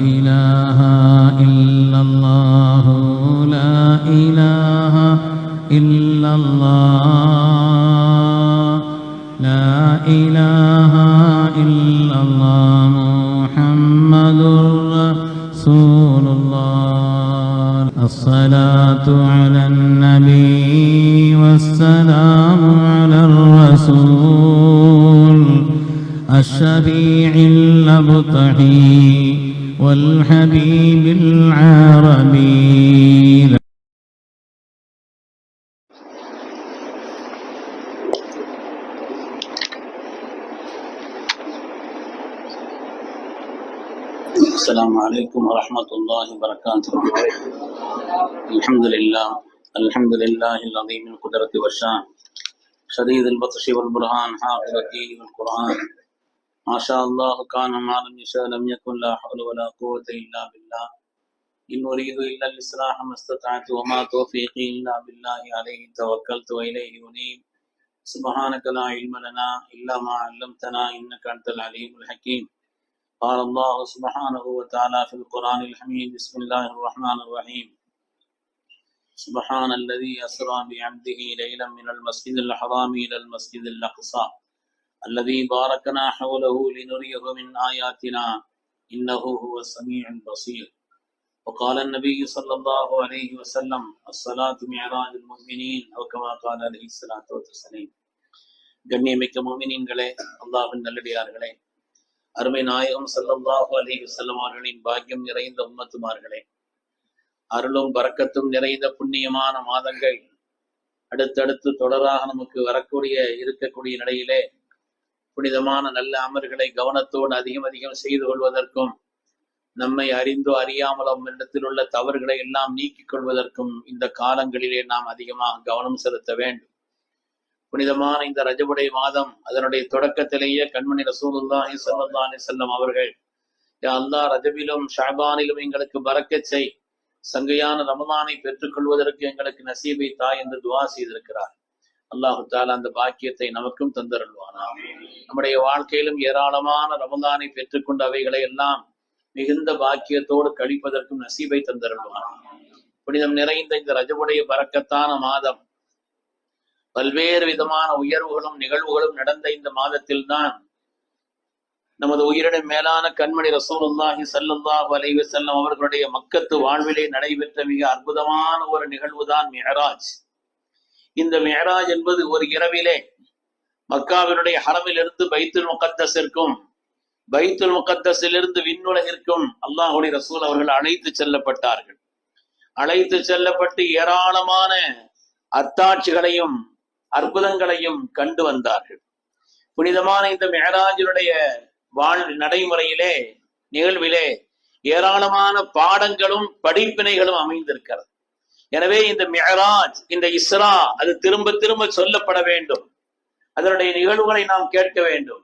إله والحبيب العربي. السلام عليكم ورحمة الله وبركاته. الحمد لله الحمد لله العظيم القدرة والشان. شديد البطش والبرهان حافظ الدين والقرآن. ما شاء الله كان ما لم يشاء لم يكن لا حول ولا قوة إلا بالله. إن أريد إلا الإصلاح ما استطعت وما توفيقي إلا بالله عليه توكلت وإليه أنيب. سبحانك لا علم لنا إلا ما علمتنا إنك أنت العليم الحكيم. قال الله سبحانه وتعالى في القرآن الحميد بسم الله الرحمن الرحيم. سبحان الذي أسرى بعبده ليلا من المسجد الحرام إلى المسجد الأقصى. الذي باركنا حوله لنريه من آياتنا إنه هو السميع البصير وقال النبي صلى الله عليه وسلم الصلاة معراج المؤمنين أو كما قال عليه الصلاة والسلام கண்ணியமிக்க மோமினின்களே அல்லாஹின் நல்லடியார்களே அருமை நாயகம் ஸல்லல்லாஹு அலைஹி வஸல்லம் அவர்களின் பாக்கியம் நிறைந்த உம்மத்துமார்களே அருளும் பரக்கத்தும் நிறைந்த புண்ணியமான மாதங்கள் அடுத்தடுத்து தொடராக நமக்கு வரக்கூடிய இருக்கக்கூடிய நிலையிலே புனிதமான நல்ல அமர்களை கவனத்தோடு அதிகம் அதிகம் செய்து கொள்வதற்கும் நம்மை அறிந்தோ அறியாமலோ இடத்தில் உள்ள தவறுகளை எல்லாம் நீக்கிக் கொள்வதற்கும் இந்த காலங்களிலே நாம் அதிகமாக கவனம் செலுத்த வேண்டும். புனிதமான இந்த ரஜபுடை மாதம் அதனுடைய தொடக்கத்திலேயே கண்மணி ரசூலுல்லாஹி ஸல்லல்லாஹு அலைஹி அவர்கள் யா அல்லாஹ் ரஜபிலும் ஷாபானிலும் எங்களுக்கு பறக்கச் செய். சங்கையான ரமலானை பெற்றுக்கொள்வதற்கு எங்களுக்கு நசீபை தாய் என்று துவா செய்திருக்கிறார். அல்லாஹு தாலா அந்த பாக்கியத்தை நமக்கும் தந்தருள்வானா நம்முடைய வாழ்க்கையிலும் ஏராளமான ரமதானை பெற்றுக்கொண்ட அவைகளை எல்லாம் மிகுந்த பாக்கியத்தோடு கழிப்பதற்கும் நசீபை தந்தருள்வானா புனிதம் நிறைந்த இந்த ரஜபுடைய பறக்கத்தான மாதம் பல்வேறு விதமான உயர்வுகளும் நிகழ்வுகளும் நடந்த இந்த மாதத்தில் தான் நமது உயிரிடம் மேலான கண்மணி ரசூலுல்லாஹி ஸல்லல்லாஹு வலைவு செல்லும் அவர்களுடைய மக்கத்து வாழ்விலே நடைபெற்ற மிக அற்புதமான ஒரு நிகழ்வு தான் மிஹராஜ். இந்த மேராஜ் என்பது ஒரு இரவிலே மக்காவினுடைய ஹரமிலிருந்து பைத்துல் முகத்தஸிற்கும் பைத்துல் முகத்தஸிலிருந்து விண்ணுலகிற்கும் அல்லாஹுடைய ரசூல் அவர்கள் அழைத்து செல்லப்பட்டார்கள். அழைத்து செல்லப்பட்டு ஏராளமான அத்தாட்சிகளையும் அற்புதங்களையும் கண்டு வந்தார்கள். புனிதமான இந்த மெஹராஜினுடைய வாழ் நடைமுறையிலே நிகழ்விலே ஏராளமான பாடங்களும் படிப்பினைகளும் அமைந்திருக்கிறது. எனவே இந்த மெஹராஜ் இந்த இஸ்ரா அது திரும்ப திரும்ப சொல்லப்பட வேண்டும். அதனுடைய நிகழ்வுகளை நாம் கேட்க வேண்டும்.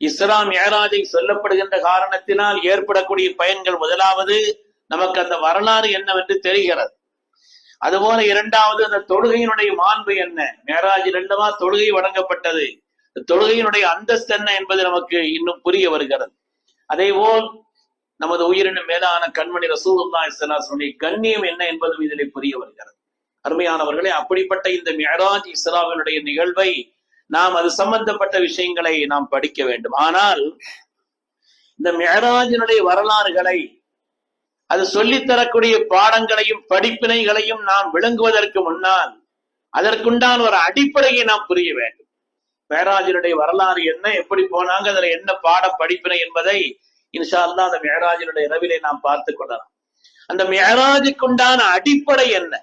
இஸ்ரா மெஹராஜை சொல்லப்படுகின்ற காரணத்தினால் ஏற்படக்கூடிய பயன்கள் முதலாவது நமக்கு அந்த வரலாறு என்னவென்று தெரிகிறது. அதுபோல இரண்டாவது அந்த தொழுகையினுடைய மாண்பு என்ன? மேராஜ் இரண்டுமா தொழுகை வழங்கப்பட்டது. தொழுகையினுடைய அந்தஸ்து என்ன என்பது நமக்கு இன்னும் புரிய வருகிறது. அதே போல் நமது உயிரினும் மேலான கண்மணி ரசூலுல்லா கண்ணியம் என்ன என்பதும் இதிலே புரிய வருகிறது. அருமையானவர்களே அப்படிப்பட்ட இந்த மெஹராஜ் இஸ்லாவினுடைய நிகழ்வை நாம் அது சம்பந்தப்பட்ட விஷயங்களை நாம் படிக்க வேண்டும். ஆனால் இந்த மெஹராஜினுடைய வரலாறுகளை அது சொல்லித்தரக்கூடிய பாடங்களையும் படிப்பினைகளையும் நாம் விளங்குவதற்கு முன்னால் அதற்குண்டான ஒரு அடிப்படையை நாம் புரிய வேண்டும். மேராஜனுடைய வரலாறு என்ன எப்படி போனாங்க அதுல என்ன பாட படிப்பினை என்பதை இன்ஷா அல்லா அந்த மேராஜனுடைய இரவிலே நாம் பார்த்து கொள்ளலாம். அந்த மேராஜுக்குண்டான அடிப்படை என்ன?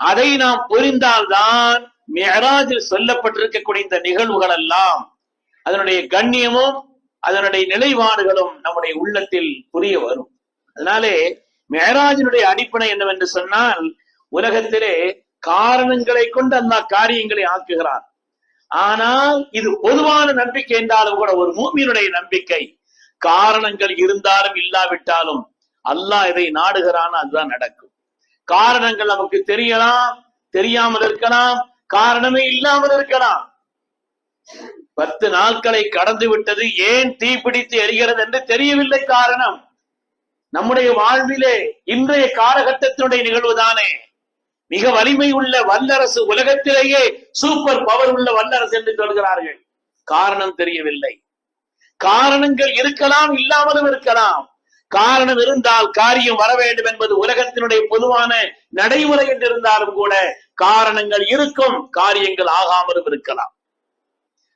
அதை நாம் புரிந்தால்தான் மேராஜில் சொல்லப்பட்டிருக்கக்கூடிய இந்த நிகழ்வுகள் எல்லாம் அதனுடைய கண்ணியமும் அதனுடைய நிலைப்பாடுகளும் நம்முடைய உள்ளத்தில் புரிய வரும். அதனாலே மெஹராஜினுடைய அடிப்படை என்னவென்று சொன்னால் உலகத்திலே காரணங்களை கொண்டு அந்த காரியங்களை ஆக்குகிறார் ஆனால் இது பொதுவான நம்பிக்கை என்றாலும் கூட ஒரு மூமியினுடைய நம்பிக்கை. காரணங்கள் இருந்தாலும் இல்லாவிட்டாலும் அல்லாஹ் இதை நாடுகிறான் அதுதான் நடக்கும். காரணங்கள் நமக்கு தெரியலாம் தெரியாமல் இருக்கலாம் காரணமே இல்லாமல் இருக்கலாம். பத்து நாட்களை கடந்து விட்டது ஏன் தீப்பிடித்து எரிகிறது என்று தெரியவில்லை காரணம். நம்முடைய வாழ்விலே இன்றைய காலகட்டத்தினுடைய நிகழ்வுதானே. மிக வலிமை உள்ள வல்லரசு உலகத்திலேயே சூப்பர் பவர் உள்ள வல்லரசு என்று சொல்கிறார்கள். காரணம் தெரியவில்லை. காரணங்கள் இருக்கலாம் இல்லாமலும் இருக்கலாம். காரணம் இருந்தால் காரியம் வர வேண்டும் என்பது உலகத்தினுடைய பொதுவான நடைமுறை என்று இருந்தாலும் கூட காரணங்கள் இருக்கும் காரியங்கள் ஆகாமலும் இருக்கலாம்.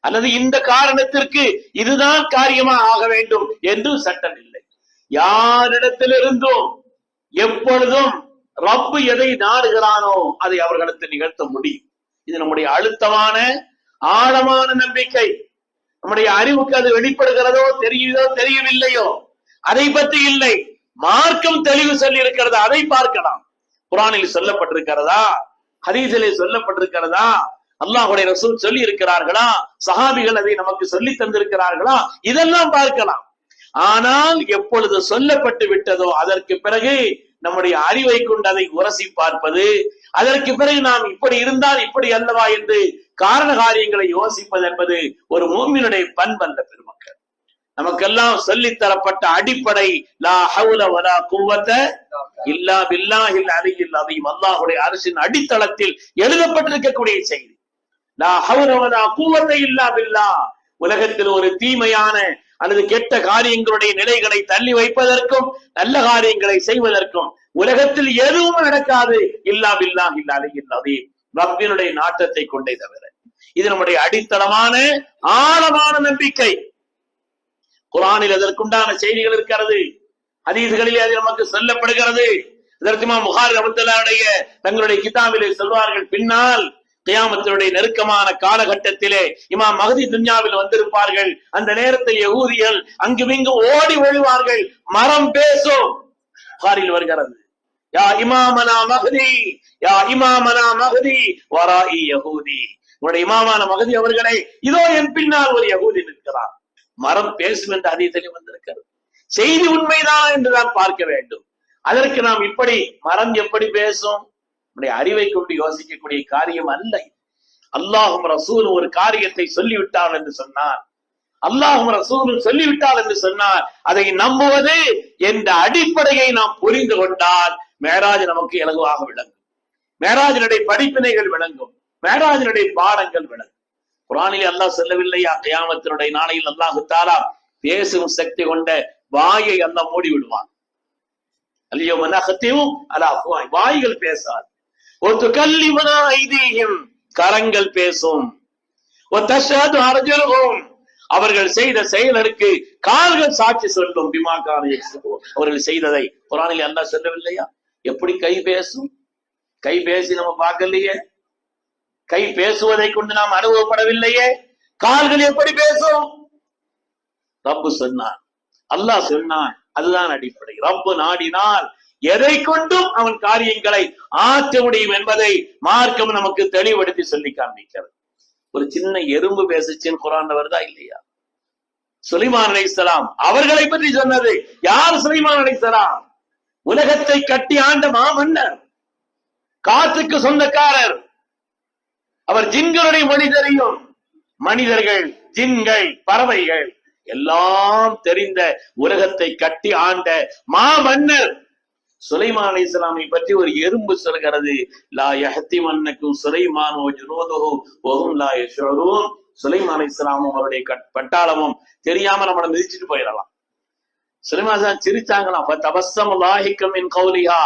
அல்லது இந்த காரணத்திற்கு இதுதான் காரியமா ஆக வேண்டும் என்று சட்டம் இல்லை யாரிடத்திலிருந்தும் எப்பொழுதும் ரப்பு எதை நாடுகிறானோ அதை அவர்களுக்கு நிகழ்த்த முடியும். இது நம்முடைய அழுத்தமான ஆழமான நம்பிக்கை. நம்முடைய அறிவுக்கு அது வெளிப்படுகிறதோ தெரியுதோ தெரியவில்லையோ அதை பற்றி இல்லை. மார்க்கம் தெளிவு சொல்லி இருக்கிறது அதை பார்க்கலாம். குரானில் சொல்லப்பட்டிருக்கிறதா? ஹதீஸிலே சொல்லப்பட்டிருக்கிறதா? அல்லாஹுடைய ரசூல் சொல்லி இருக்கிறார்களா சஹாபிகள் அதை நமக்கு சொல்லி தந்திருக்கிறார்களா? இதெல்லாம் பார்க்கலாம். ஆனால் எப்பொழுது சொல்லப்பட்டு விட்டதோ அதற்கு பிறகு நம்முடைய அறிவை கொண்டு அதை உரசி பார்ப்பது அதற்கு பிறகு நாம் இப்படி இருந்தால் இப்படி அல்லவா என்று காரண காரியங்களை யோசிப்பது என்பது ஒரு மூமினுடைய பண்பல்ல பெருமக்கள். நமக்கெல்லாம் சொல்லி தரப்பட்ட அடிப்படை லா ஹவுல வலா குவத்த இல்லா பில்லாஹில் அலியில் அதையும் அல்லாஹுடைய அரசின் அடித்தளத்தில் எழுதப்பட்டிருக்கக்கூடிய செய்தி. லா ஹவுல வலா குவத்த இல்லா பில்லா. உலகத்தில் ஒரு தீமையான அல்லது கெட்ட காரியங்களுடைய நிலைகளை தள்ளி வைப்பதற்கும் நல்ல காரியங்களை செய்வதற்கும் உலகத்தில் எதுவும் நடக்காது. இல்லா பில்லா இல்லாது இல்லாது பக்தியினுடைய நாட்டத்தை கொண்டே தவிர. இது நம்முடைய அடித்தளமான ஆழமான நம்பிக்கை. குரானில் அதற்குண்டான செய்திகள் இருக்கிறது. ஹதீஸ்களிலே அது நமக்கு சொல்லப்படுகிறது. இதற்குமா முகார் ரபத்துல்லாவுடைய தங்களுடைய கிதாபிலே சொல்வார்கள் பின்னால் கியாமத்தினுடைய நெருக்கமான காலகட்டத்திலே இமாம் மகதி துன்யாவில் வந்திருப்பார்கள். அந்த நேரத்தில் அங்கு இங்கு ஓடி ஒழிவார்கள். மரம் பேசும் புகாரில் வருகிறது. யா இமாமனா மகதி யா இமாமனா மகதி வராஇ யகூதி. உங்களுடைய இமாமான மகதி அவர்களை இதோ என் பின்னால் ஒரு யகூதி நிற்கிறார் மரம் பேசும் என்று அதிகத்திலே வந்திருக்கிறது. செய்தி உண்மைதான் என்றுதான் பார்க்க வேண்டும். அதற்கு நாம் இப்படி மரம் எப்படி பேசும்? நம்முடைய அறிவை கொண்டு யோசிக்கக்கூடிய காரியம் அல்ல அல்லாஹும் ரசூல் ஒரு காரியத்தை சொல்லிவிட்டால் என்று சொன்னார் அல்லாஹும் ரசூலும் சொல்லிவிட்டால் என்று சொன்னார் அதை நம்புவது என்ற அடிப்படையை நாம் புரிந்து கொண்டால் மேராஜ் நமக்கு இலகுவாக விளங்கும். மேராஜனுடைய படிப்பினைகள் விளங்கும். மேராஜனுடைய பாடங்கள் விளங்கும். குரானில் அல்லாஹ் சொல்லவில்லையா கயாமத்தினுடைய நாளையில் அல்லாஹு தாலா பேசும் சக்தி கொண்ட வாயை அல்லாஹ் மூடி விடுவான் அல்லையோ மனகத்தையும் அல்லாஹ் வாய்கள் பேசாது. கரங்கள் பேசும். ஒத்தஷது அரஜலும் அவர்கள் செய்த செயலருக்கு கால்கள் சாட்சி சொல்லும் பிமாக்கான அவர்கள் செய்ததை குரானில் அல்லா சொல்லவில்லையா? எப்படி கை பேசும்? கை பேசி நம்ம பார்க்கலையே? கை பேசுவதை கொண்டு நாம் அனுபவப்படவில்லையே? கால்கள் எப்படி பேசும்? ரப்பு சொன்னான். அல்லாஹ் சொன்னான். அதுதான் அடிப்படை. ரப்பு நாடினால் எதை கொண்டும் அவன் காரியங்களை ஆற்ற முடியும் என்பதை மார்க்கம் நமக்கு தெளிவுபடுத்தி சொல்லி காண்பிக்கிறது. ஒரு சின்ன எறும்பு பேசுச்சுன்னு குரான் வருதா இல்லையா? சுலைமான் அலைசலாம் அவர்களை பற்றி சொன்னது யார் சுலைமான் அலைசலாம் உலகத்தை கட்டி ஆண்ட மாமன்னர் காத்துக்கு சொந்தக்காரர். அவர் ஜின்களுடைய மொழி தெரியும். மனிதர்கள் ஜின்கள் பறவைகள் எல்லாம் தெரிந்த உலகத்தை கட்டி ஆண்ட மாமன்னர். சுலைமான் அலி இஸ்லாமை பற்றி ஒரு எறும்பு சொல்கிறது. லா யஹத்தி மன்னக்கும் சுலைமானோ ஜுனோதோ ஒகும் லா யஷோரும் சுலைமான் அலி இஸ்லாமும் அவருடைய பட்டாளமும் தெரியாம நம்மளை மிதிச்சுட்டு போயிடலாம். சுலைமான் தான் சிரிச்சாங்களாம் தபசம் லாஹிக்கம் என் கௌலிஹா.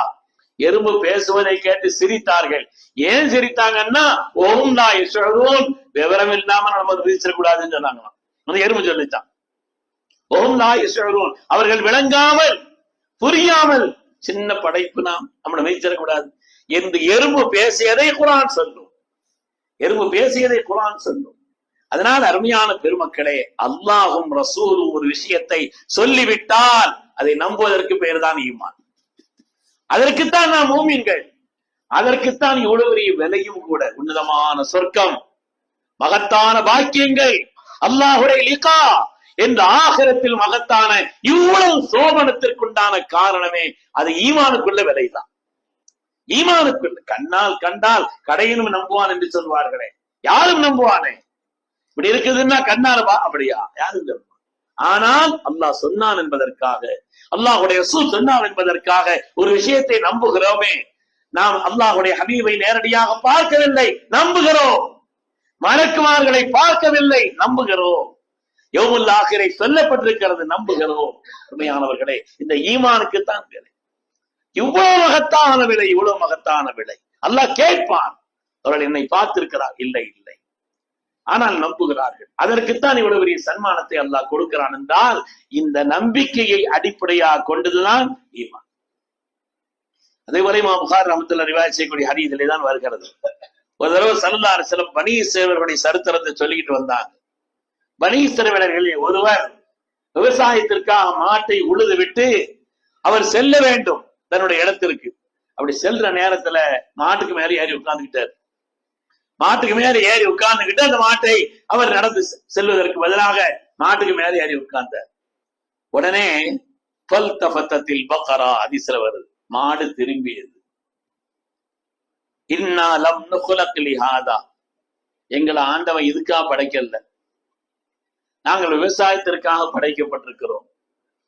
எறும்பு பேசுவதை கேட்டு சிரித்தார்கள். ஏன் சிரித்தாங்கன்னா ஓம் லா யஷோரும் விவரம் இல்லாம நம்ம மிதிச்சிடக்கூடாதுன்னு சொன்னாங்களாம். அந்த எறும்பு சொல்லிச்சான். ஓம் லா யஷோரும் அவர்கள் விளங்காமல் புரியாமல் சின்ன படைப்பு நாம் நம்மளை மெய்ச்சிடக்கூடாது என்று எறும்பு பேசியதை குரான் சொல்லும். எறும்பு பேசியதை குரான் சொல்லும். அதனால் அருமையான பெருமக்களே அல்லாஹும் ரசூலும் ஒரு விஷயத்தை சொல்லிவிட்டால் அதை நம்புவதற்கு பெயர்தான் ஈமான். அதற்குத்தான் நாம் மூமின்கள். அதற்குத்தான் இவ்வளவு பெரிய விலையும் கூட உன்னதமான சொர்க்கம். மகத்தான பாக்கியங்கள். அல்லாஹுடைய லிகா. என்ற ஆகரத்தில் மகத்தான இவ்வளவு சோபனத்திற்குண்டான காரணமே அது ஈமானுக்குள்ள விலைதான் ஈமானுக்குள்ள கண்ணால் கண்டால் கடையினும் நம்புவான் என்று சொல்வார்களே. யாரும் நம்புவானே? இப்படி இருக்குதுன்னா கண்ணாலபா அப்படியா? யாரும் சொல்லுவான் ஆனால் அல்லாஹ் சொன்னான் என்பதற்காக அல்லாஹுடைய ரசூல் சொன்னான் என்பதற்காக ஒரு விஷயத்தை நம்புகிறோமே. நாம் அல்லாஹுடைய ஹபீபை நேரடியாக பார்க்கவில்லை நம்புகிறோம். மலக்குமார்களை பார்க்கவில்லை நம்புகிறோம். யோமுல் ஆகிரை சொல்லப்பட்டிருக்கிறது நம்புகிறோம் உண்மையானவர்களே இந்த ஈமானுக்கு தான் விலை. இவ்வளவு மகத்தான விலை இவ்வளவு மகத்தான விலை. அல்லாஹ் கேட்பான் அவர்கள் என்னை பார்த்திருக்கிறார். இல்லை இல்லை. ஆனால் நம்புகிறார்கள். அதற்குத்தான் இவ்வளவு பெரிய சன்மானத்தை அல்லாஹ் கொடுக்கிறான் என்றால் இந்த நம்பிக்கையை அடிப்படையாக கொண்டதுதான் ஈமான். அதே போல இமாம் புகார் ரஹமத்துல்லா ரிவாய் செய்யக்கூடிய ஹரியதிலே தான் வருகிறது. ஒரு தடவை சல்லல்லாஹு சில பணி சேவர்களுடைய சரித்திரத்தை சொல்லிக்கிட்டு வந்தாங்க. பனி சிறுவனர்களில் ஒருவர் விவசாயத்திற்காக மாட்டை உழுது விட்டு அவர் செல்ல வேண்டும் தன்னுடைய இடத்திற்கு. அப்படி செல்ற நேரத்துல மாட்டுக்கு மேல ஏறி உட்கார்ந்துகிட்டார். மாட்டுக்கு மேல ஏறி உட்கார்ந்துகிட்டு அந்த மாட்டை அவர் நடந்து செல்வதற்கு பதிலாக மாட்டுக்கு மேல ஏறி உட்கார்ந்தார். உடனே பல் தபத்தத்தில் பக்கரா அதிசல வருது. மாடு திரும்பியது. இன்னாலம் லம் ஹாதா எங்களை ஆண்டவன் இதுக்கா படைக்கல. நாங்கள் விவசாயத்திற்காக படைக்கப்பட்டிருக்கிறோம்.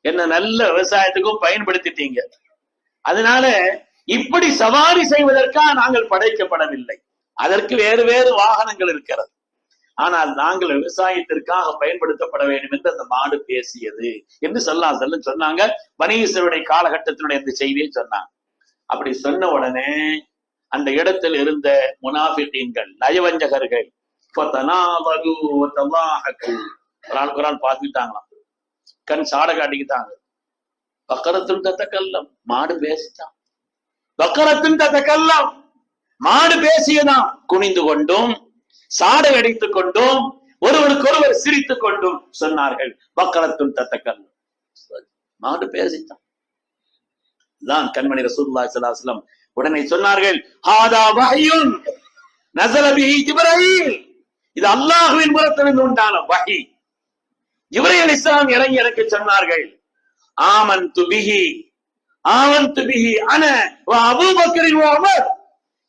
என்ன நல்ல விவசாயத்துக்கும் பயன்படுத்திட்டீங்க. அதனால இப்படி சவாரி செய்வதற்காக நாங்கள் படைக்கப்படவில்லை. அதற்கு வேறு வேறு வாகனங்கள் இருக்கிறது. ஆனால் நாங்கள் விவசாயத்திற்காக பயன்படுத்தப்பட வேண்டும் என்று அந்த மாடு பேசியது என்று சொல்லா சொல்ல சொன்னாங்க. பனீஸ்வருடைய காலகட்டத்தினுடைய இந்த செய்தியை சொன்னாங்க. அப்படி சொன்ன உடனே அந்த இடத்தில் இருந்த முனாஃபிட்டீன்கள் நயவஞ்சகர்கள் ஒரு ஆள் ஒரு ஆள் பார்த்துக்கிட்டாங்களாம். கண் சாடை காட்டிக்கிட்டாங்க. பக்கரத்தும் தத்தக்கல்லம் மாடு பேசிட்டான். பக்கரத்தும் தத்தக்கல்லம் மாடு பேசியதான். குனிந்து கொண்டும் சாடை அடித்துக் கொண்டும் ஒருவருக்கொருவர் சிரித்துக் கொண்டும் சொன்னார்கள் பக்கரத்தும் தத்தக்கல்லம். மாடு பேசித்தான் தான் கண்மணி ரசூல்லா ஸல்லல்லாஹு உடனே சொன்னார்கள் ஹாதா வஹியுன் நசலபி பிஹி இது அல்லாஹ்வின் புறத்திலிருந்து உண்டான வஹி. ஜிப்ரீல் இஸ்லாம் இறங்கி எனக்கு சொன்னார்கள். ஆமன் துபிஹி ஆமன் துபிஹி அன வ அபூபக்கரின் வ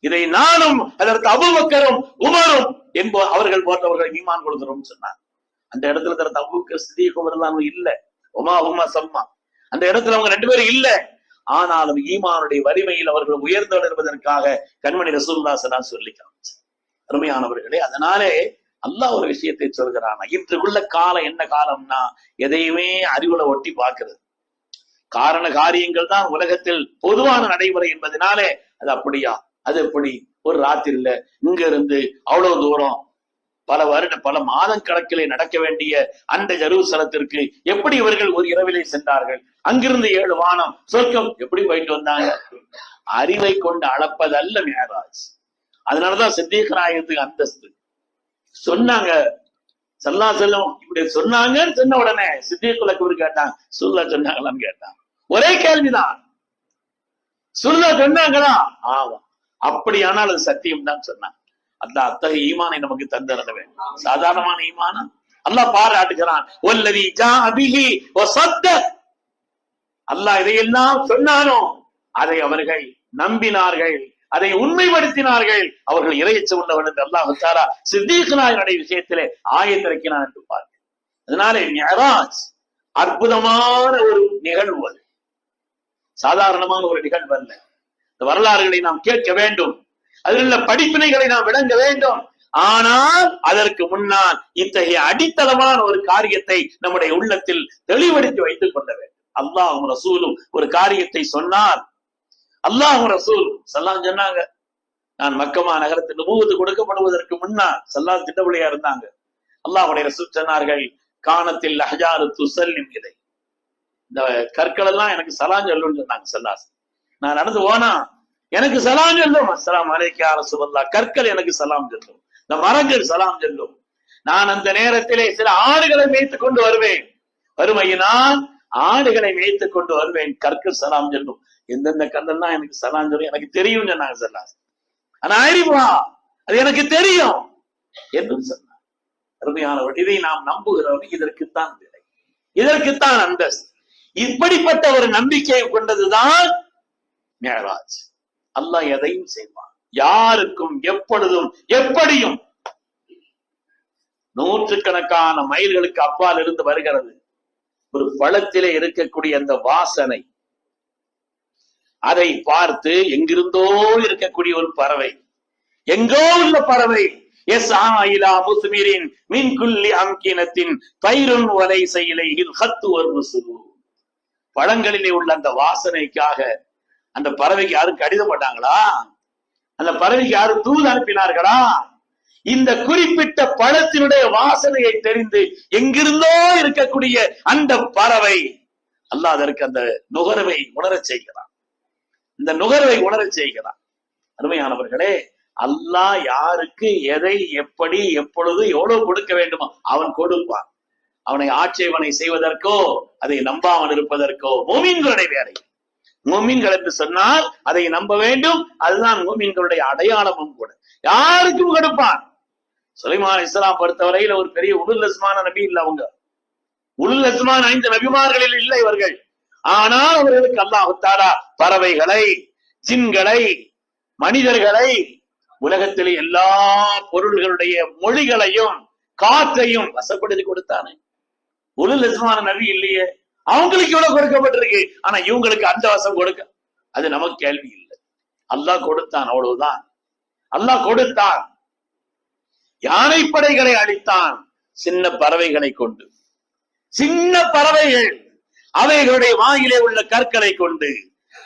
இதை நானும் அதற்கு அபூபக்கரும் உமரும் என்போ அவர்கள் போன்றவர்கள் ஈமான் கொடுக்கிறோம் சொன்னார். அந்த இடத்துல தரத்து அபூபக்கர் சிதீக் உமர்லாம் இல்ல. உமா உமா சம்மா. அந்த இடத்துல அவங்க ரெண்டு பேரும் இல்ல. ஆனாலும் ஈமானுடைய வலிமையில் அவர்கள் உயர்ந்து வருவதற்காக கண்மணி ரசூல்லாசனா சொல்லி காமிச்சு அருமையானவர்களே அதனாலே அல்லாஹ் ஒரு விஷயத்தை சொல்கிறான் இன்றுக்குள்ள காலம் என்ன காலம்னா எதையுமே அறிவுல ஒட்டி பார்க்கிறது. காரண காரியங்கள் தான் உலகத்தில் பொதுவான நடைமுறை என்பதனாலே அது அப்படியா? அது எப்படி? ஒரு ராத்திரில இங்க இருந்து அவ்வளவு தூரம் பல வருட பல மாதம் கணக்கிலே நடக்க வேண்டிய அந்த ஜெருசலத்திற்கு எப்படி இவர்கள் ஒரு இரவிலே சென்றார்கள்? அங்கிருந்து ஏழு வானம் சொர்க்கம் எப்படி போயிட்டு வந்தாங்க? அறிவை கொண்டு அளப்பதல்ல மேராஜ். அதனாலதான் சித்தீகராயத்துக்கு அந்தஸ்து. சொன்னாங்க. சல்லா செல்லம் இப்படி சொன்னாங்கன்னு சொன்ன உடனே சித்திய இவர் கேட்டாங்க சுருளா சொன்னாங்களான்னு கேட்டான். ஒரே கேள்விதான். சுருளா சொன்னாங்களா? ஆமா. அப்படியானால் அது சத்தியம் தான் சொன்னான். அந்த அத்தகைய ஈமானை நமக்கு தந்திருந்த வேண்டும். சாதாரணமான ஈமானா? அல்லாஹ் பாராட்டுகிறான். ஒல்லதி ஜா அபிஹி வசத்த அல்லாஹ் இதையெல்லாம் சொன்னானோ? அதை அவர்கள் நம்பினார்கள். அதை உண்மைப்படுத்தினார்கள். அவர்கள் இறையச்ச உள்ளவன் என்று அல்லாஹ் தாரா சித்தீக் விஷயத்திலே ஆயத்திறக்கினான் என்று பார்க்க அதனாலே மியராஜ் அற்புதமான ஒரு நிகழ்வு அது. சாதாரணமான ஒரு நிகழ்வு அல்ல. இந்த வரலாறுகளை நாம் கேட்க வேண்டும். அதில் உள்ள படிப்பினைகளை நாம் விளங்க வேண்டும். ஆனால் அதற்கு முன்னால் இத்தகைய அடித்தளமான ஒரு காரியத்தை நம்முடைய உள்ளத்தில் தெளிவடுத்தி வைத்துக் கொள்ள வேண்டும். அல்லாஹும் ரசூலும் ஒரு காரியத்தை சொன்னால் அல்லாஹ் ரசூல் சல்லாம் சொன்னாங்க. நான் மக்கமா நகரத்து நுபுவத்து கொடுக்கப்படுவதற்கு முன்னா சல்லாம் திட்டவழியா இருந்தாங்க. அல்லாஹுடைய ரசூல் சொன்னார்கள் காணத்தில் அஹஜாரு துசல்லிம் இதை இந்த கற்கள் எல்லாம் எனக்கு சலாம் சொல்லுன்னு சொன்னாங்க சல்லாஸ் நான் நடந்து போனா எனக்கு சலாம் சொல்லும். அஸ்லாம் அலைக்கா யா கற்கள் எனக்கு சலாம் சொல்லும். இந்த மரங்கள் சலாம் சொல்லும். நான் அந்த நேரத்திலே சில ஆடுகளை மேய்த்து கொண்டு வருவேன். வறுமையினால் ஆடுகளை மேய்த்து கொண்டு வருவேன் கற்க சலாம் சொல்லும். எந்தெந்த கல்லெல்லாம் எனக்கு சலாம் சொல்லும் எனக்கு தெரியும் சொன்னாங்க சல்லாஸ் ஆனா அறிவா? அது எனக்கு தெரியும் என்று சொன்னார். அருமையானவர் இதை நாம் நம்புகிறவர்கள் இதற்குத்தான் விலை இதற்குத்தான் அந்தஸ்து. இப்படிப்பட்ட ஒரு நம்பிக்கையை கொண்டதுதான் மேராஜ். அல்லாஹ் எதையும் செய்வான். யாருக்கும் எப்பொழுதும் எப்படியும். நூற்றுக்கணக்கான மைல்களுக்கு அப்பால் இருந்து வருகிறது. ஒரு பழத்திலே இருக்கக்கூடிய அந்த வாசனை. அதை பார்த்து எங்கிருந்தோ இருக்கக்கூடிய ஒரு பறவை. எங்கோ உள்ள பறவை. எஸ் ஆயிலா முஸ்மீரின் மின் குல்லி அம்கினத்தின் பயிரும் வலை செயலை ஹத்து ஒரு முசுரு பழங்களிலே உள்ள அந்த வாசனைக்காக அந்த பறவைக்கு யாரும் கடிதப்பட்டாங்களா அந்த பறவைக்கு யாரும் தூது அனுப்பினார்களா? இந்த குறிப்பிட்ட பழத்தினுடைய வாசனையை தெரிந்து எங்கிருந்தோ இருக்கக்கூடிய அந்த பறவை அல்லாஹ் அதற்கு அந்த நுகர்வை உணரச் செய்கிறான். இந்த நுகர்வை உணரச் செய்கிறான். அருமையானவர்களே அல்லாஹ் யாருக்கு எதை எப்படி எப்பொழுது எவ்வளவு கொடுக்க வேண்டுமோ அவன் கொடுப்பான். அவனை ஆட்சேபனை செய்வதற்கோ அதை நம்பாமல் இருப்பதற்கோ மோமீன்களுடைய வேலை. மோமீன்கள் என்று சொன்னால் அதை நம்ப வேண்டும். அதுதான் மூமின்களுடைய அடையாளமும் கூட. யாருக்கும் கொடுப்பான். சுலைமான் இஸ்லாம் பொறுத்தவரையில் ஒரு பெரிய உருள் நபி இல்ல அவங்க. உருள் ஐந்து நபிமார்களில் இல்லை இவர்கள். ஆனால் அவர்களுக்கு அல்லாஹுத்தாரா பறவைகளை ஜின்களை மனிதர்களை உலகத்திலே எல்லா பொருள்களுடைய மொழிகளையும் காற்றையும் வசப்படுத்தி கொடுத்தானே. உருள் அஸ்மான நபி இல்லையே. அவங்களுக்கு இவ்வளவு கொடுக்கப்பட்டிருக்கு. ஆனா இவங்களுக்கு அந்த வசம் கொடுக்க அது நமக்கு கேள்வி இல்லை. அல்லாஹ் கொடுத்தான் அவ்வளவுதான். அல்லாஹ் கொடுத்தான். யானை படைகளை அழித்தான் சின்ன பறவைகளை கொண்டு. சின்ன பறவைகள் அவைகளுடைய வாயிலே உள்ள கற்களை கொண்டு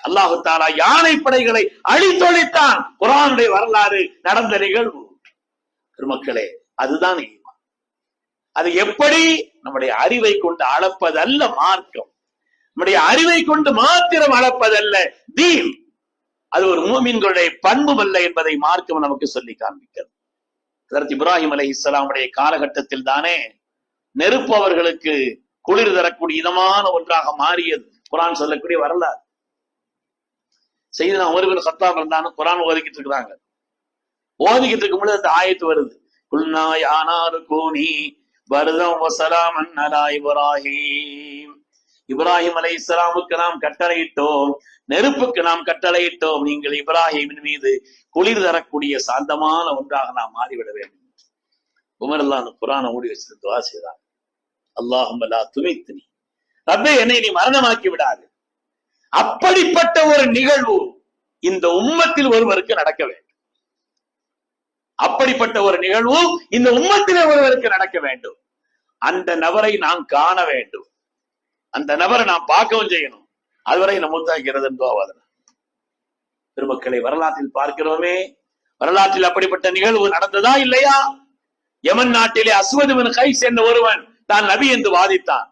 அல்லாஹு தாலா யானை படைகளை அழித்தொழித்தான். குரானுடைய வரலாறு நடந்த நிகழ்வு. பெருமக்களே அதுதான் ஈமான். அது எப்படி? நம்முடைய அறிவை கொண்டு அளப்பதல்ல மார்க்கம். நம்முடைய அறிவை கொண்டு மாத்திரம் அளப்பதல்ல தீன். அது ஒரு மூமின்களுடைய பண்பும் அல்ல என்பதை மார்க்கம் நமக்கு சொல்லி காண்பிக்கிறது. அதற்கு இப்ராஹிம் அலை இஸ்லாமுடைய காலகட்டத்தில் தானே நெருப்பு அவர்களுக்கு குளிர் தரக்கூடிய இதமான ஒன்றாக மாறியது. குரான் சொல்லக்கூடிய வரலாறு. செய்தி ஒருவர் சத்தாம் இருந்தாலும் குரான் ஓதிக்கிட்டு இருக்கிறாங்க. ஓதிக்கிட்டு இருக்கும் பொழுது அந்த ஆயத்து வருது. குல்னா யானாரு கூனி வருதம் வசலாமன் அலா இப்ராஹிம். இப்ராஹிம் அலை இஸ்லாமுக்கு நாம் கட்டளையிட்டோம் நெருப்புக்கு நாம் கட்டளையிட்டோம். நீங்கள் இப்ராஹிமின் மீது குளிர் தரக்கூடிய சாந்தமான ஒன்றாக நாம் மாறிவிட வேண்டும் உமர் அந்த குரானை மூடி வச்சிருந்து துவா செய்தான் அல்லாஹும் அல்லா ரப்பே என்னை நீ மரணமாக்கி விடாது. அப்படிப்பட்ட ஒரு நிகழ்வு இந்த உம்மத்தில் ஒருவருக்கு நடக்க வேண்டும். அப்படிப்பட்ட ஒரு நிகழ்வு இந்த உம்மத்தில் ஒருவருக்கு நடக்க வேண்டும். அந்த நபரை நாம் காண வேண்டும். அந்த நபரை நாம் பார்க்கவும் செய்யணும். அதுவரை நம்ம முத்தாக்கிறது என்பது பெருமக்களை வரலாற்றில் பார்க்கிறோமே. வரலாற்றில் அப்படிப்பட்ட நிகழ்வு நடந்ததா இல்லையா? யமன் நாட்டிலே அஸ்வதுவன் கை சேர்ந்த ஒருவன் தான் நபி என்று வாதித்தான்.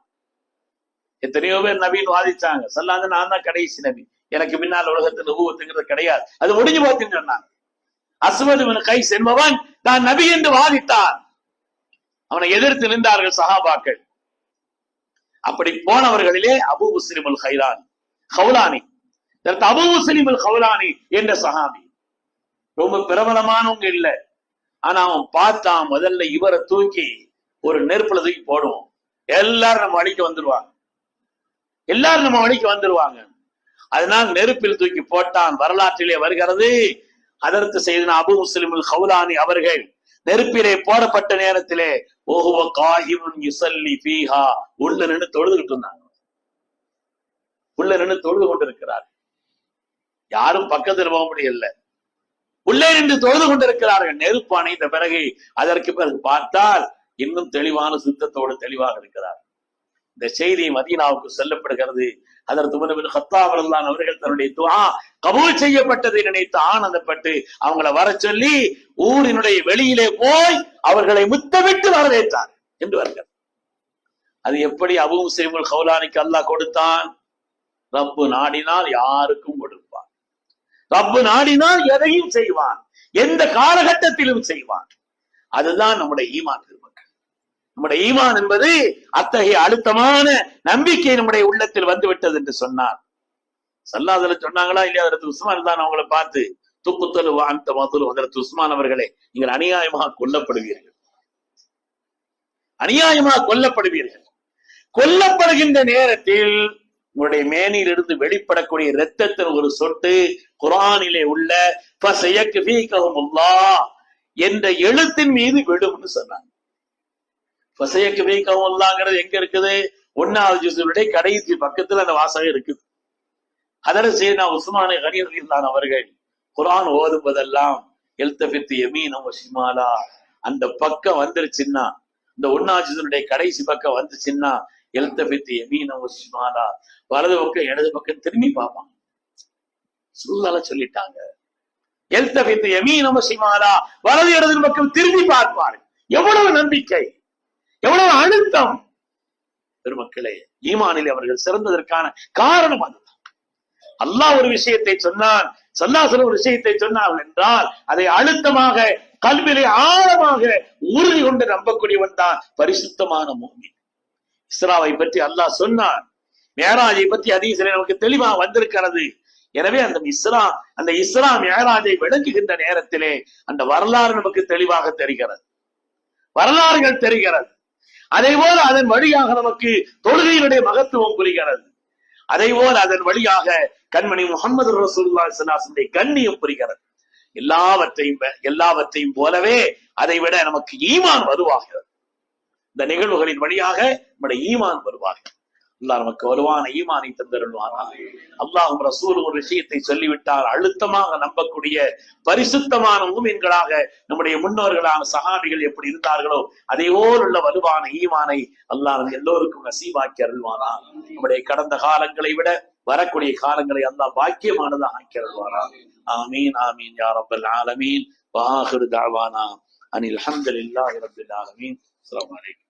எத்தனையோ பேர் நபின்னு வாதிச்சாங்க. சொல்லாத நான் தான் கடைசி நபி. எனக்கு முன்னால் உலகத்தில் ஊகத்துங்கிறது கிடையாது. அது முடிஞ்சு போச்சுன்னு சொன்னாங்க அஸ்வதுவன் கை என்பவன் தான் நபி என்று வாதித்தான். அவனை எதிர்த்து நின்றார்கள் சஹாபாக்கள். அப்படி போனவர்களிலே அபு முஸ்லிமுல் ஹைரான் ஹவுலானி. அபு முஸ்லிமுல் ஹவுலானி என்ற சஹாபி. ரொம்ப பிரபலமானவங்க இல்ல. ஆனா அவன் பார்த்தான் முதல்ல இவரை தூக்கி ஒரு நெருப்புல தூக்கி போடுவோம். எல்லாரும் நம்ம வழிக்கு வந்துருவாங்க. எல்லாரும் நம்ம வழிக்கு வந்துருவாங்க. அதனால் நெருப்பில் தூக்கி போட்டான் வரலாற்றிலே வருகிறது. அதற்கு செய்த அபு முஸ்லிமுல் ஹவுலானி அவர்கள் நெருப்பிலே போடப்பட்ட நேரத்திலே ஓஹுவ காஹிமுன் யுசல்லி உள்ள நின்று தொழுதுகிட்டு இருந்தாங்க. உள்ள நின்று தொழுது கொண்டிருக்கிறார். யாரும் பக்கத்தில் போக முடியல. உள்ளே நின்று தொழுது கொண்டிருக்கிறார்கள். நெருப்பு அணைந்த பிறகு அதற்கு பிறகு பார்த்தால் இன்னும் தெளிவான சுத்தத்தோடு தெளிவாக இருக்கிறார். இந்த செய்தி மதீனாவுக்கு சொல்லப்படுகிறது. அதற்கு முன்னர் ஹத்தாவரல்லான் அவர்கள் தன்னுடைய துவா கபூல் செய்யப்பட்டதை நினைத்து ஆனந்தப்பட்டு அவங்களை வர சொல்லி ஊரினுடைய வெளியிலே போய் அவர்களை முத்தமிட்டு வரவேற்றார் என்று வருகிறார். அது எப்படி அபு செய்முல் கௌலானிக்கு அல்லாஹ் கொடுத்தான்? ரப்பு நாடினால் யாருக்கும் கொடுப்பான். ரப்பு நாடினால் எதையும் செய்வான். எந்த காலகட்டத்திலும் செய்வான். அதுதான் நம்முடைய ஈமான் திருமக்கள் நம்முடைய ஈமான் என்பது அத்தகைய அழுத்தமான நம்பிக்கை நம்முடைய உள்ளத்தில் வந்து விட்டது என்று சொன்னார். சல்லாதுல சொன்னாங்களா இல்லையா? அதற்கு உஸ்மான் தான் அவங்களை பார்த்து துப்புத்தலு அந்த மதுலு. அதற்கு உஸ்மான் அவர்களே நீங்கள் அநியாயமாக கொல்லப்படுவீர்கள். அநியாயமாக கொல்லப்படுவீர்கள். கொல்லப்படுகின்ற நேரத்தில் உங்களுடைய மேனியிலிருந்து வெளிப்படக்கூடிய இரத்தத்தின் ஒரு சொட்டு குரானிலே உள்ள என்ற எழுத்தின் மீது விடும்னு சொன்னாங்க பசையக்கு வீக்கம் இல்லாங்கிறது எங்க இருக்குது? ஒன்னாவது ஜுசுடைய கடைசி பக்கத்துல அந்த வாசகம் இருக்குது. அதற்கு செய்தா உஸ்மானே கனியர் அவர்கள் குரான் ஓதுவதெல்லாம் எழுத்தபித்து எமீனம் ஷிமாலா அந்த பக்கம் வந்துருச்சுன்னா இந்த ஒன்னாஜிதனுடைய கடைசி பக்கம் வந்துச்சுன்னா எழுத்தபித்து எமீனம் ஷிமாலா வலது பக்கம் இடது பக்கம் திரும்பி பார்ப்பாங்க. சுல்லால சொல்லிட்டாங்க. எழுத்தபித்து எமீனம் ஷிமாலா வலது இடது பக்கம் திரும்பி பார்ப்பார். எவ்வளவு நம்பிக்கை? எவ்வளவு அழுத்தம் பெருமக்களே ஈமானில் அவர்கள் சிறந்ததற்கான காரணம் அதுதான். அல்லாஹ் ஒரு விஷயத்தை சொன்னான் சல்லாசல ஒரு விஷயத்தை சொன்னார்கள் என்றால் அதை அழுத்தமாக கல்வியிலே ஆழமாக உறுதி கொண்டு நம்பக்கூடியவன் தான் பரிசுத்தமான மூமி இஸ்ராவை பற்றி அல்லாஹ் சொன்னான் மேராஜை பற்றி அதிகசில நமக்கு தெளிவாக வந்திருக்கிறது. எனவே அந்த இஸ்ரா அந்த இஸ்ரா மேராஜை விளங்குகின்ற நேரத்திலே அந்த வரலாறு நமக்கு தெளிவாக தெரிகிறது. வரலாறுகள் தெரிகிறது. அதே போல அதன் வழியாக நமக்கு தொழுகையினுடைய மகத்துவம் புரிகிறது. அதே போல அதன் வழியாக கண்மணி முகமது ரசூல்லாசனாசனுடைய கண்ணியம் புரிகிறது. எல்லாவற்றையும் எல்லாவற்றையும் போலவே அதை விட நமக்கு ஈமான் வருவாகிறது இந்த நிகழ்வுகளின் வழியாக நம்முடைய ஈமான் வருவார்கள். அல்லாஹ் நமக்கு வருவான ஈமானை தந்தருள்வானா அல்லாஹும் ரசூல் ஒரு விஷயத்தை சொல்லிவிட்டால் அழுத்தமாக நம்பக்கூடிய பரிசுத்தமான மூமின்களாக நம்முடைய முன்னோர்களான சகாபிகள் எப்படி இருந்தார்களோ அதே போல் உள்ள வலுவான ஈமானை அல்லாஹ் எல்லோருக்கும் நசீவாக்கி அருள்வானா நம்முடைய கடந்த காலங்களை விட வரக்கூடிய காலங்களை அல்லாஹ் பாக்கியமானதாக ஆக்கி அருள்வானா ஆமீன் ஆமீன் யா ரப்பல் ஆலமீன். வாஹிரு தாவானா அனில் அல்ஹம்துலில்லாஹி ரப்பில் ஆலமீன். அஸ்ஸலாமு அலைக்கும்.